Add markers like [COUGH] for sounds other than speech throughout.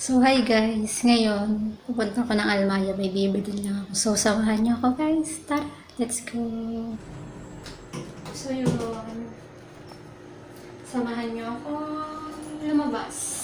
So, hi guys. Ngayon, pupunta ko ng Almaya. May bibili lang ako. So, samahan niyo ako guys. Tara, let's go. So, yun. Samahan niyo ako lumabas.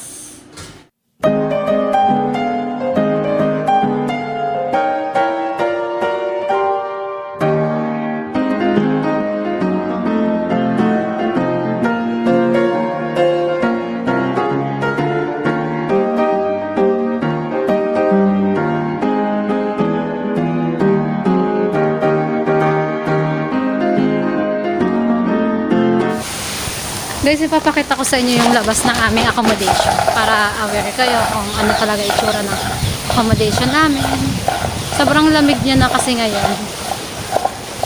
Guys, ipapakita ko sa inyo yung labas ng aming accommodation para aware kayo kung ano talaga itsura ng accommodation namin. Sobrang lamig niya na kasi ngayon.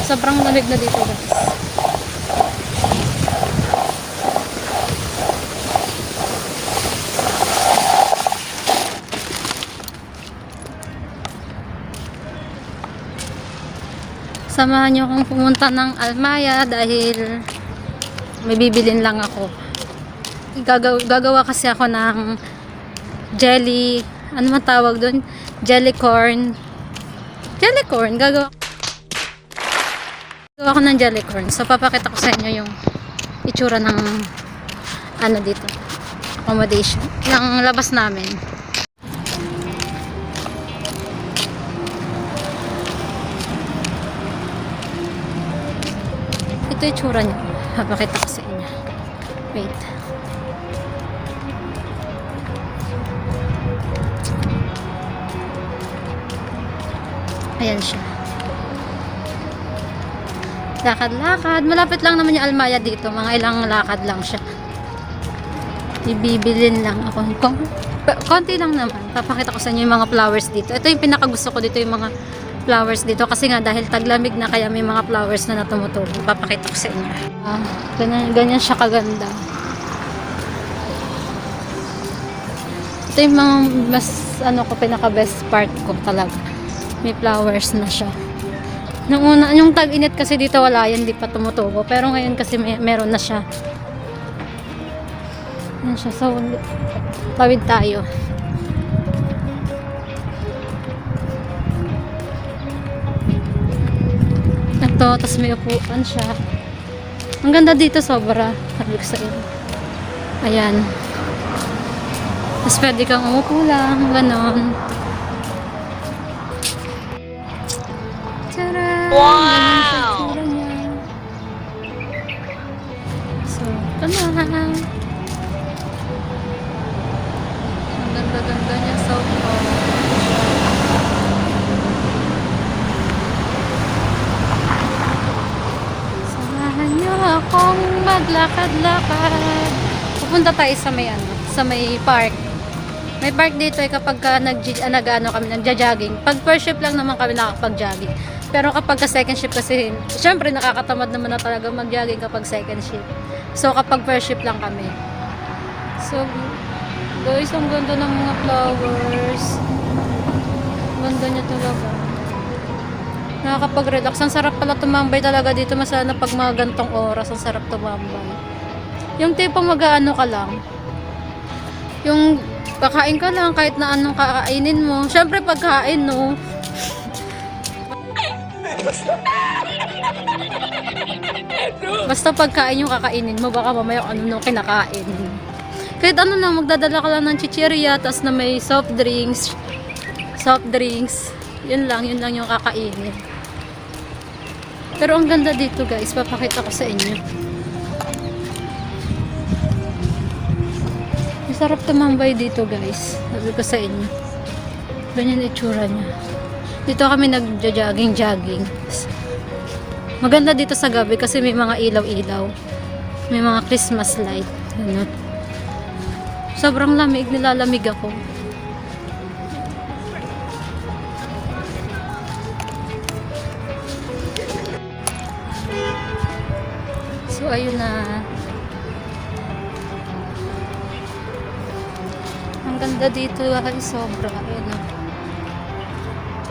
Sobrang lamig na dito guys. Samahan niyo akong pumunta ng Almaya dahil may bibilin lang ako. Gagaw gagawa kasi ako ng jelly, ano man tawag doon? Jelly corn. Jelly corn, gagawa Gagawa ako ng jelly corn. So, papakita ko sa inyo yung itsura ng ano dito, accommodation. Ng labas namin. Ito itsura niya. Papakita ko sa inyo. Wait. Ayan siya. Lakad-lakad. Malapit lang naman yung Almaya dito. Mga ilang lakad lang siya. Ibibilin lang ako. Konti lang naman. Papakita ko sa inyo yung mga flowers dito. Ito yung pinakagusto ko dito yung mga flowers dito. Kasi nga dahil taglamig na kaya may mga flowers na natumutubo. Papakita ko sa inyo. Ah, ganyan, ganyan siya kaganda. Ito yung mga mas ano ko pinaka best part ko talaga. May flowers na siya. Nung una, yung tag-init kasi dito wala yan, di pa tumutubo. Pero ngayon kasi may, meron na siya. Yan siya. So, tawid tayo. Ito, tapos may upuan siya. Ang ganda dito sobra. Sabi ko sa iyo. Ayan. Tapos pwede kang umupo lang, ganon. Tara! Wow! Akong maglakad-lakad. Pupunta tayo sa may ano, sa may park. May park dito eh kapag ka nag, ah, nag ano kami nagja-jogging. Pag first shift lang naman kami nakakapag-jogging. Pero kapag ka second shift kasi, syempre nakakatamad naman na talaga mag-jogging kapag second shift. So kapag first shift lang kami. So guys, ang ganda ng mga flowers. Ang Ganda niya talaga. Nakakapag-relax. Ang sarap pala tumambay talaga dito. Masaya na pag mga gantong oras. Ang sarap tumambay. Yung tipo mag-ano ka lang. Yung kakain ka lang kahit na anong kakainin mo. Siyempre pagkain, no? Basta pagkain yung kakainin mo, baka mamaya ano nung kinakain. Kahit ano lang, magdadala ka lang ng chichirya, tas na may soft drinks, soft drinks. Yun lang, yun lang yung kakainin. Pero ang ganda dito guys, papakita ko sa inyo. Masarap tumambay dito guys. Sabi ko sa inyo. Ganyan itsura niya. Dito kami nagja-jogging-jogging. Maganda dito sa gabi kasi may mga ilaw-ilaw. May mga Christmas light. Ano. Sobrang lamig, nilalamig ako. Ayun na. Ang ganda dito ay sobra. Ayun na.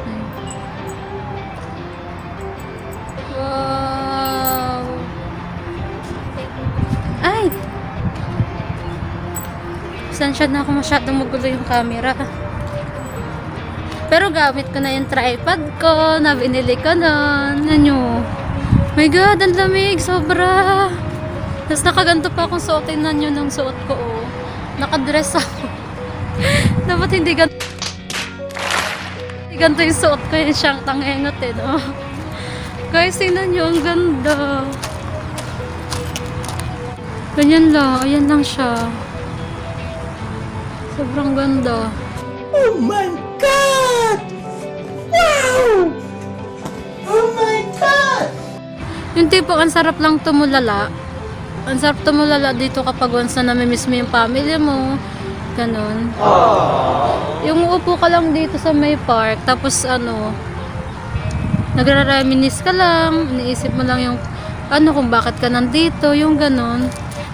Hmm. Wow! Ay! Pasensya na ako masyadong magulo yung camera. Pero gamit ko na yung tripod ko na binili ko noon. Ano? My God, ang lamig. Sobra. Tapos nakaganto pa akong suotin na nyo ng suot ko. Oh. Nakadress ako. [LAUGHS] Dapat hindi ganito. Hindi ganito yung suot ko yung siyang tangengot eh, no? Guys, tingnan nyo, ang ganda. Ganyan lang, ayan lang siya. Sobrang ganda. Oh my God! Wow! Yung tipo, ang sarap lang tumulala. Ang sarap tumulala dito kapag once na namimiss mo yung family mo. Ganon. Yung upo ka lang dito sa may park, tapos ano, nagra-reminisce ka lang, iniisip mo lang yung ano kung bakit ka nandito, yung ganon.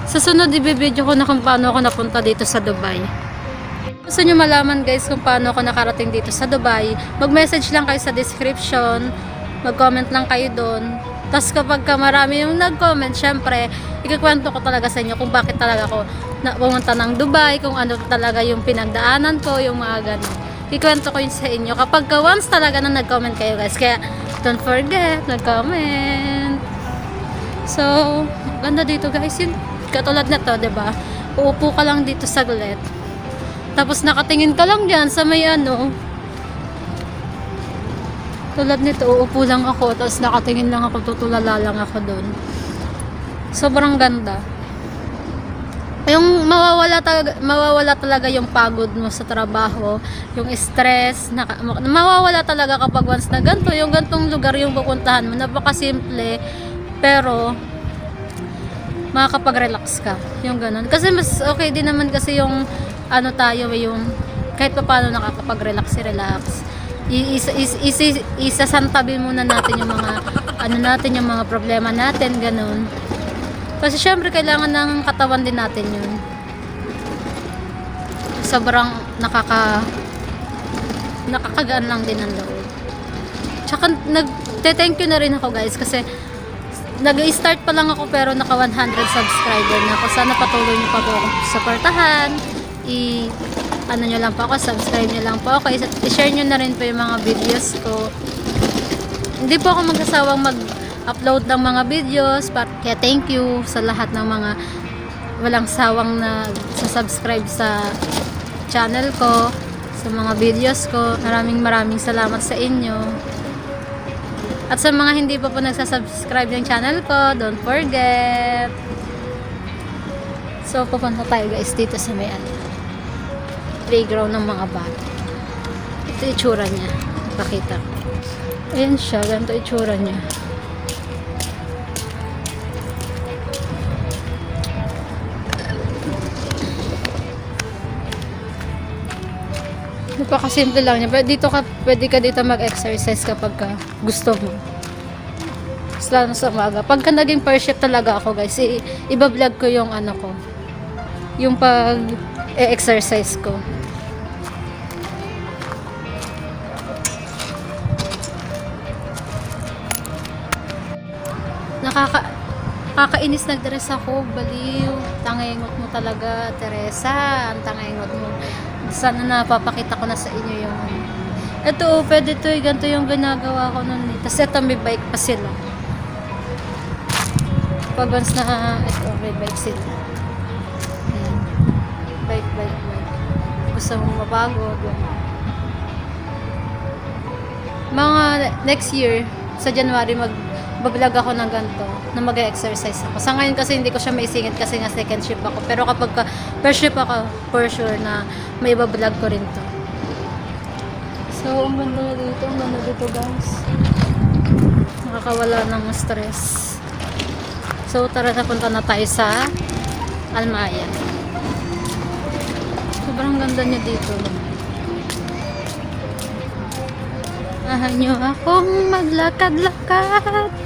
Sa sunod, ibibideo ko na kung paano ako napunta dito sa Dubai. Gusto nyo malaman guys kung paano ako nakarating dito sa Dubai, mag-message lang kayo sa description, mag-comment lang kayo doon. Tapos kapag ka marami yung nag-comment, syempre, ikakwento ko talaga sa inyo kung bakit talaga ako pumunta ng Dubai, kung ano talaga yung pinagdaanan ko, yung mga ganun. Ikwento ko yun sa inyo kapag ka once talaga na nag-comment kayo guys. Kaya don't forget, nag-comment. So, ganda dito guys. Yung katulad na to, ba? Uupo ka lang dito saglit. Tapos nakatingin ka lang diyan sa may ano. Tulad nito, uupo lang ako, tapos nakatingin lang ako, tutulala lang ako doon. Sobrang ganda. Yung mawawala talaga, mawawala talaga yung pagod mo sa trabaho, yung stress, naka, mawawala talaga kapag once na ganito, yung gantong lugar yung pupuntahan mo, napakasimple, pero makakapag-relax ka. Yung ganun. Kasi mas okay din naman kasi yung ano tayo, yung kahit pa paano nakakapag-relax, relax. I- Isa, is, is, isasantabi muna natin yung mga [LAUGHS] ano natin, yung mga problema natin, ganun. Kasi syempre kailangan ng katawan din natin yun. Sobrang nakaka nakakagaan lang din ang loob. Tsaka nag-thank you na rin ako guys kasi nag-start pa lang ako pero naka 100 subscriber na ako. Sana patuloy niyo pa po ako supportahan. I ano nyo lang po ako, subscribe nyo lang po ako. I-share nyo na rin po yung mga videos ko. Hindi po ako magsasawang mag-upload ng mga videos. Kaya thank you sa lahat ng mga walang sawang na subscribe sa channel ko, sa mga videos ko. Maraming maraming salamat sa inyo. At sa mga hindi pa po nagsasubscribe ng channel ko, don't forget. So, pupunta tayo guys dito sa may ano, playground ng mga bata. Ito itsura niya. Pakita ko. Ayan siya, ganito itsura niya. Napakasimple lang niya. Pero dito ka, pwede ka dito mag-exercise kapag ka gusto mo. Lalo sa umaga. Pagka naging first talaga ako guys, i- ibablog ko yung ano ko. Yung pag e-exercise ko. Kakainis nagdress ako, baliw. Tangengot mo talaga, Teresa. Ang tangengot mo. Sana napapakita ko na sa inyo yung ano. Ito, oh, pwede to eh. Ganito yung ginagawa ko nun. eh. Tapos ito, may bike pa sila. Pag na, ito, may bike sila. Ayan. Bike, bike, bike. Gusto mong ganun. Mga next year, sa January, mag bablog ako ng ganito na mag-exercise ako. Sa ngayon kasi hindi ko siya maisingit kasi nga second shift ako. Pero kapag ka, first shift ako, for sure na may bablog ko rin to. So, ang ganda na dito. Ang ganda dito, guys. Nakakawala ng stress. So, tara na punta na tayo sa Almaya. Sobrang ganda niya dito. Ahan niyo akong maglakad-lakad.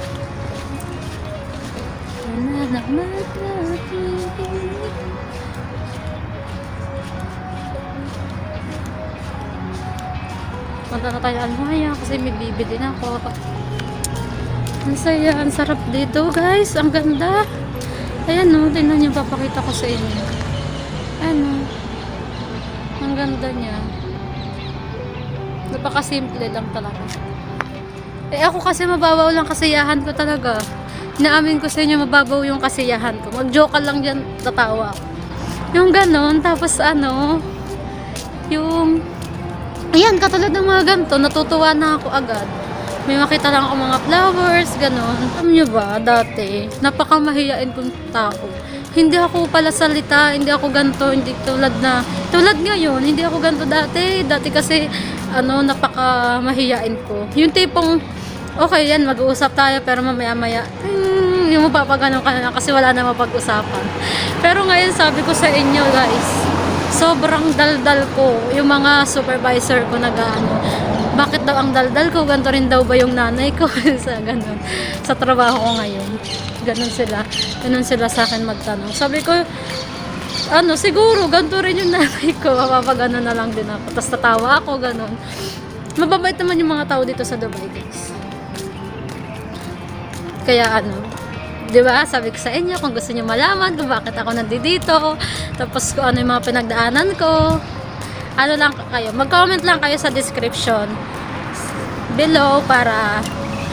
Punta na tayo Almaya kasi may bibili na ako. Ang saya, ang sarap dito guys. Ang ganda. Ayan no, tingnan niyo papakita ko sa inyo. Ano, Ang ganda niya. Napakasimple lang talaga. Eh ako kasi mababaw lang kasiyahan ko talaga. Naamin ko sa inyo mababaw yung kasiyahan ko. Mag-joke lang dyan, tatawa ako. Yung ganon, tapos ano, yung, ayan, katulad ng mga ganito, natutuwa na ako agad. May makita lang ako mga flowers, ganon. Alam nyo ba, dati, napakamahiyain kong tao. Hindi ako pala salita, hindi ako ganto, hindi tulad na, tulad ngayon, hindi ako ganto dati. Dati kasi, ano, napaka mahiyain ko. Yung tipong, okay yan, mag-uusap tayo, pero mamaya-maya, hmm, yung mapapaganon ka na kasi wala na mapag-usapan. Pero ngayon, sabi ko sa inyo, guys, sobrang daldal ko. Yung mga supervisor ko nag ano, bakit daw ang daldal ko? Ganto rin daw ba yung nanay ko? [LAUGHS] sa ganun. Sa trabaho ko ngayon. Ganun sila. Ganun sila sa akin magtanong. Sabi ko, ano, siguro, ganito rin yung [LAUGHS] nanay ko. Mapapagano na lang din ako. Tapos tatawa ako, ganun. Mababait naman yung mga tao dito sa Dubai, guys. Kaya ano, di ba? Sabi ko sa inyo, kung gusto niyo malaman kung bakit ako nandito, tapos kung ano yung mga pinagdaanan ko, ano lang kayo, mag-comment lang kayo sa description below para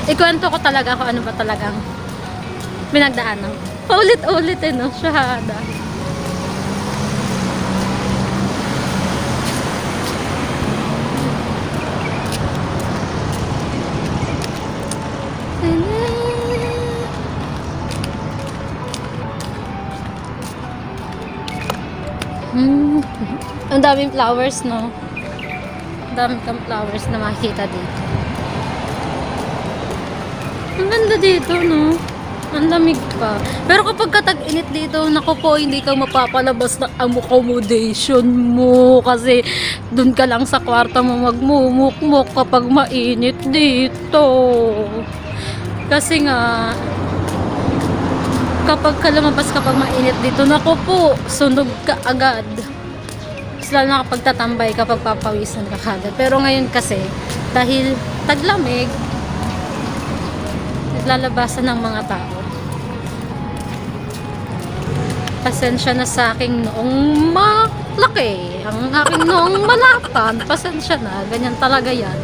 ikwento ko talaga kung ano ba talagang pinagdaanan. Paulit-ulit eh, no? Shahada. Hmm. Ang daming flowers, no? Ang daming kang flowers na makikita dito. Ang ganda dito, no? Ang lamig pa. Pero kapag katag-init dito, naku po, hindi ka mapapalabas ng accommodation mo. Kasi dun ka lang sa kwarto mo magmumukmuk kapag mainit dito. Kasi nga, kapag ka lumabas kapag mainit dito, naku po, sunog ka agad. Lalo na kapag tatambay, kapag papawisan ka kagad. Pero ngayon kasi, dahil taglamig, naglalabasan ng mga tao. Pasensya na sa aking noong malaki. Ang aking noong malatan, pasensya na. Ganyan talaga yan.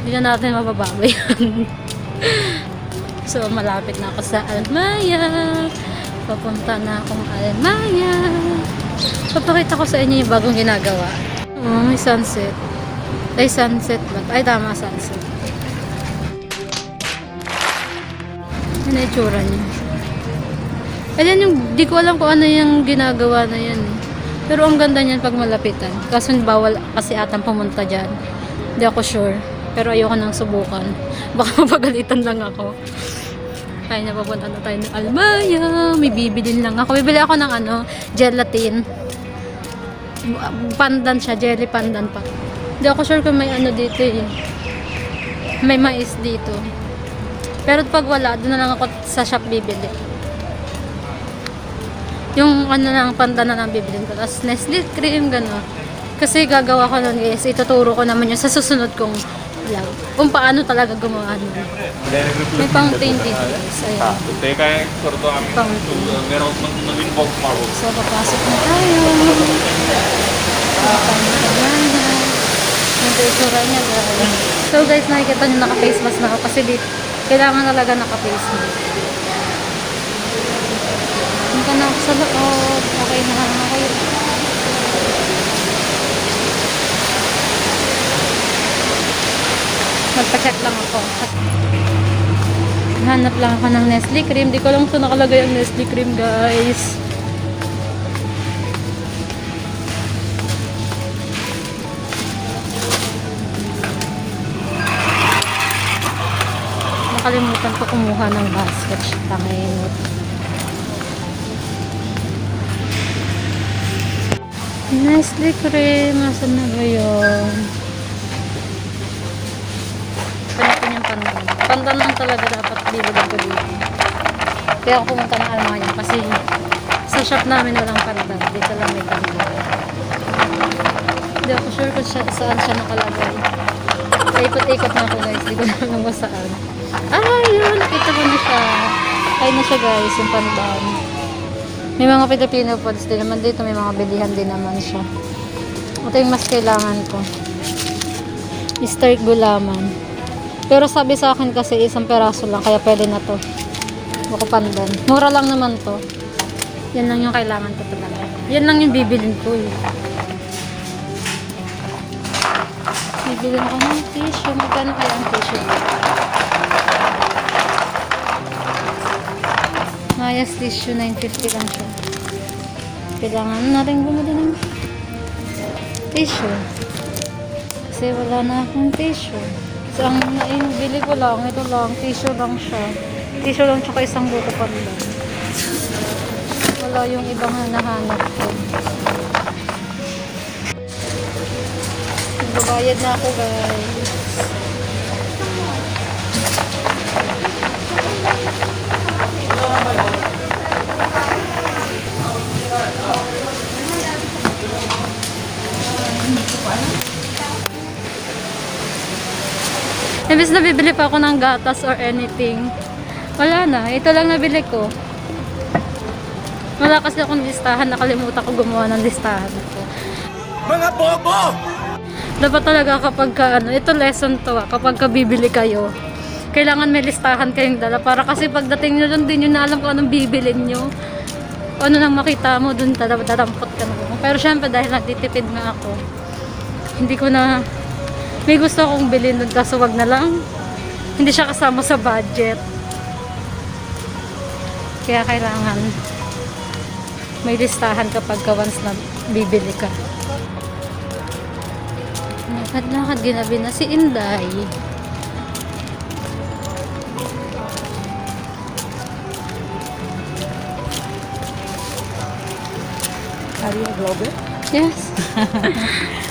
Hindi na natin mababago yan. [LAUGHS] so, malapit na ako sa Almaya. Papunta na akong Almaya. Papakita ko sa inyo yung bagong ginagawa. Oh, may sunset. Ay, sunset ba? Ay, tama, sunset. Ano yung itsura niya? Ayan yung, di ko alam kung ano yung ginagawa na yan. eh. Pero ang ganda niyan pag malapitan. Kaso bawal kasi atang pumunta dyan. Hindi ako sure. Pero ayoko nang subukan. [LAUGHS] Baka mapagalitan lang ako. Kaya na papunta na tayo ng Almaya. May bibilin lang ako. Bibili ako ng ano, gelatin. Pandan siya, jelly pandan pa. Hindi ako sure kung may ano dito eh. May mais dito. Pero pag wala, doon na lang ako sa shop bibili. Yung ano lang, panda na lang bibilin ko. Tapos Nestle cream, gano'n. Kasi gagawa ko nun guys, ituturo ko naman yun sa susunod kong lang. Kung paano talaga gumawa nun. May pang 20 days. Ayan. Pang 20. So, papasok na tayo. Nagsusura niya guys. So guys, nakikita niyo naka-face mask na ako kasi dito, kailangan talaga naka-face mask. Punta na sa loob. Okay na ako. Magpa-check lang ako. Hanap lang ako ng Nestle cream. Di ko lang ito nakalagay ang Nestle cream, guys. Nakalimutan ko kumuha ng basket. Tangin. Nestle cream. Nasaan na ba yun? Panatin yung pandan. Lang talaga dapat bibili ko dito. Kaya ako pumunta ng Almanya kasi sa shop namin walang pandan. Dito lang may pandan. Hindi ako sure kung siya, saan siya nakalagay. Paikot-ikot na ako guys. Hindi ko na alam kung saan. Ah, yun. Nakita ko na siya. Ay na siya guys, yung pandan. May mga Filipino foods din naman dito. May mga bilihan din naman siya. Ito yung mas kailangan ko. Egg gulaman. Pero sabi sa akin kasi isang peraso lang, kaya pwede na to. Buko pandan. Mura lang naman to. Yan lang yung kailangan ko talaga. Yan lang yung bibilin ko eh. Bibili ako ng tissue. Magkano kaya ang tissue? Mayas tissue, 950 lang siya. Kailangan na rin bumili ng tissue. Kasi wala na akong tissue. Kasi ang nainbili ko lang, ito lang, tissue lang siya. Tissue lang tsaka isang buko pandan. Wala yung ibang hanahanap ko. Magbabayad na ako guys. Imbis na bibili pa ako ng gatas or anything. Wala na. Ito lang nabili ko. Wala kasi akong listahan. Nakalimutan ko gumawa ng listahan ko. Mga bobo! Dapat talaga kapag ka, ano, ito lesson to ah, kapag ka bibili kayo, kailangan may listahan kayong dala para kasi pagdating nyo doon, din nyo na alam kung anong bibilin nyo. Ano nang makita mo, doon tadampot ka na. Pero syempre dahil nagtitipid nga ako, hindi ko na, may gusto akong bilhin doon kaso wag na lang. Hindi siya kasama sa budget. Kaya kailangan may listahan kapag ka once na bibili ka. Lakad-lakad ginabi na si Inday. Are you a vlogger? Yes. [LAUGHS]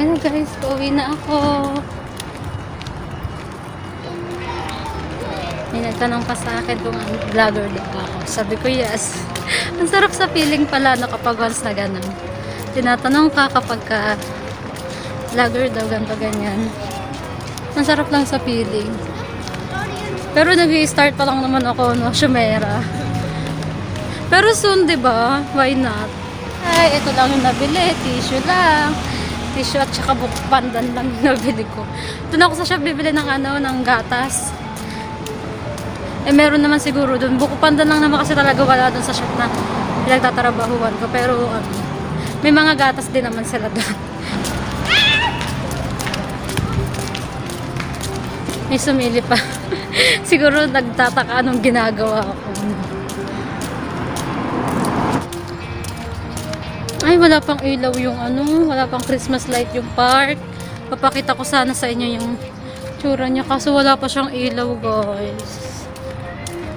Hello guys, pauwi na ako. May nagtanong pa sa akin kung ang vlogger daw ako. Sabi ko yes. [LAUGHS] ang sarap sa feeling pala na kapag once na ganun. Tinatanong ka kapag ka vlogger daw ganito ganyan. Ang sarap lang sa feeling. Pero nag-start pa lang naman ako, no, Shumera. Pero soon, di ba? Why not? Ay, ito lang yung nabili. Tissue lang. Tissue at saka book pandan lang yung nabili ko. Doon ako sa shop bibili ng ano, ng gatas. Eh, meron naman siguro doon. Buko pandan lang naman kasi talaga wala doon sa shop na pinagtatrabahuan ko. Pero, ano, may mga gatas din naman sila doon. May sumili pa. [LAUGHS] Siguro nagtataka anong ginagawa ko. Ay, wala pang ilaw yung ano, wala pang Christmas light yung park. Papakita ko sana sa inyo yung tsura niya kaso wala pa siyang ilaw, guys.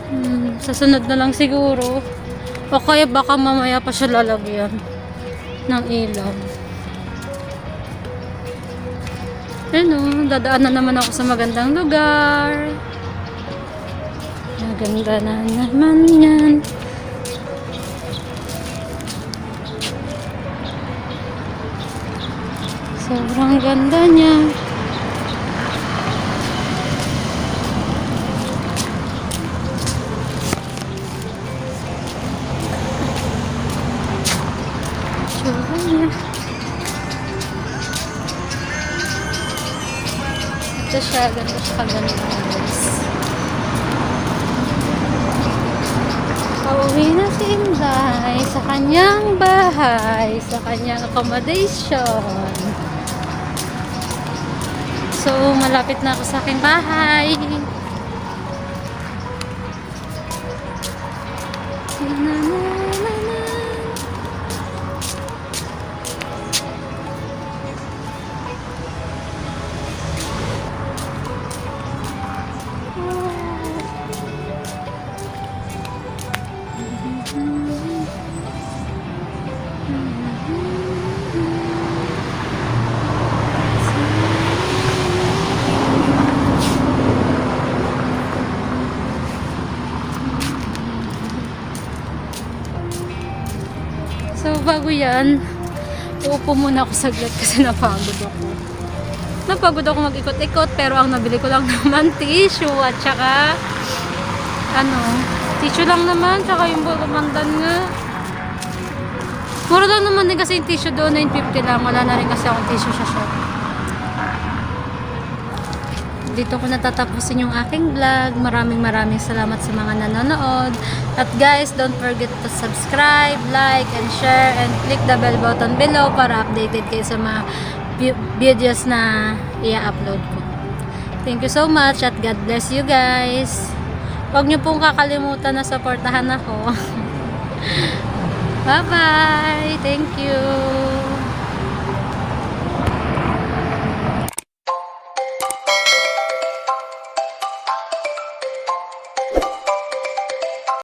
Hmm, sa sunod na lang siguro. O kaya baka mamaya pa siya lalagyan ng ilaw. Ano, dadaan na naman ako sa magandang lugar. Maganda na naman yan. Sobrang ganda niya. Tsura niya. Ito siya, ganito siya kaganda. Pauwi na si Inday sa kanyang bahay, sa kanyang accommodation. So, malapit na ako sa aking bahay. Yan, uupo muna ako saglit kasi napagod ako. Napagod ako mag-ikot-ikot pero ang nabili ko lang [LAUGHS] naman tissue at saka ano, tissue lang naman, tsaka yung bulamandan nga. Mura lang naman din kasi yung tissue doon, 950 lang. Wala na rin kasi akong tissue sa shop. Dito ko natatapusin yung aking vlog. Maraming maraming salamat sa mga nanonood. At guys, don't forget to subscribe, like, and share, and click the bell button below para updated kayo sa mga vi- videos na i-upload ko. Thank you so much at God bless you guys. Huwag niyo pong kakalimutan na supportahan ako. [LAUGHS] Bye-bye! Thank you!